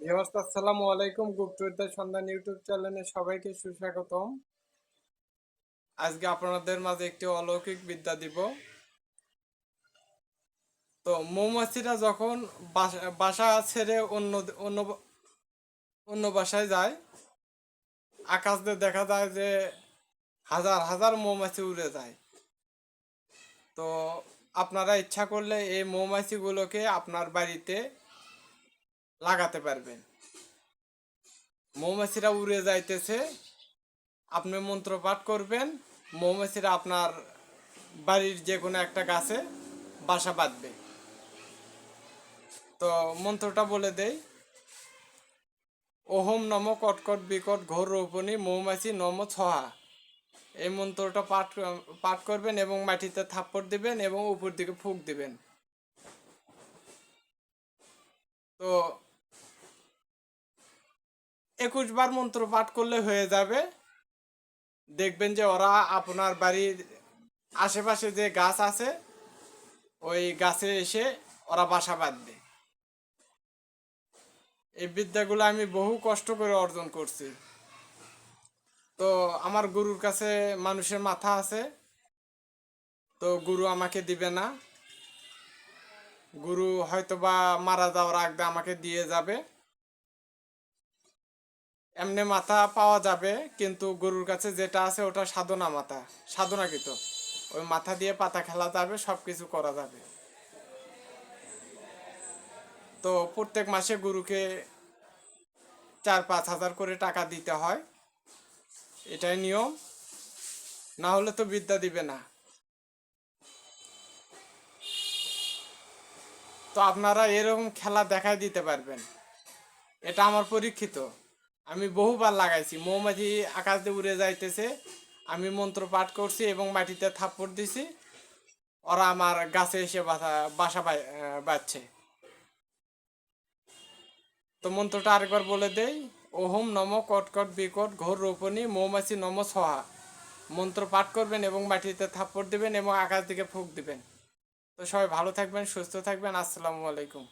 Viewers আসসালামু আলাইকুম গুপ্তবিদ্যার সন্ধান ইউটিউব চ্যানেলে সবাইকে সুস্বাগতম। আজকে আপনাদের মাঝে একটি অলৌকিক বিদ্যা দিব। তো মৌমাছিরা যখন বাসা- ছেড়ে অন্য অন্য অন্য বাসায় যায়, আকাশ দেখা যায় যে হাজার হাজার মৌমাছি উড়ে যায়। তো আপনারা ইচ্ছা করলে এই মৌমাছিগুলোকে আপনার বাড়িতে লাগাতে পারবেন। মৌমাছিরা উড়ে যাইতেছে। আপনি মন্ত্র পাঠ করবেন। মৌমাছিরা আপনার বাড়ির যে কোনো একটা গাছে বাসা বাঁধবে। তো মন্ত্রটা বলে দেই। ওহম নম কটকট বিকট ঘোর রৌপনী মৌমাছি নম ছহা। এই মন্ত্রটা পাঠ পাঠ করবেন এবং মাটিতে থাপ্পড় দিবেন এবং উপর দিকে ফুক দিবেন। তো একুশ বার মন্ত্র পাঠ করলে হয়ে যাবে। দেখবেন যে ওরা আপনার বাড়ির আশেপাশে যে গাছ আছে, ওই গাছে এসে ওরা বাসা বাঁধবে। এই বিদ্যাগুলো আমি বহু কষ্ট করে অর্জন করছি। তো আমার গুরুর কাছে মানুষের মাথা আছে। তো গুরু আমাকে দিবে না। গুরু হয়তোবা মারা যাওয়ার আগে আমাকে দিয়ে যাবে। এমনি মাথা পাওয়া যাবে, কিন্তু গরুর কাছে যেটা আছে ওটা সাধনা মাথা, সাধনাকৃত। ওই মাথা দিয়ে পাতা খেলা যাবে সব কিছু করা যাবে। তো প্রত্যেক মাসে গরুকে চার পাঁচ হাজার করে টাকা দিতে হয়। এটাই নিয়ম। না হলে তো বিদ্যা দিবে না। তো আপনারা এরকম খেলা দেখায় দিতে পারবেন। এটা আমার পরীক্ষিত। আমি বহুবার লাগাইছি। মৌমাছি আকাশ দিয়ে উড়ে যাইতেছে। আমি মন্ত্র পাঠ করছি এবং মাটিতে থাপ্পড় দিছি। ওরা আমার গাছে এসে বাসা বাসা বাঁধছে। তো মন্ত্রটা আরেকবার বলে দেই। ওহম নম কটকট বিকট ঘোর রোপণী মৌমাছি নম সহা। মন্ত্র পাঠ করবেন এবং মাটিতে থাপ্পড় দিবেন এবং আকাশ দিকে ফুক দিবেন। তো সবাই ভালো থাকবেন, সুস্থ থাকবেন। আসসালামু আলাইকুম।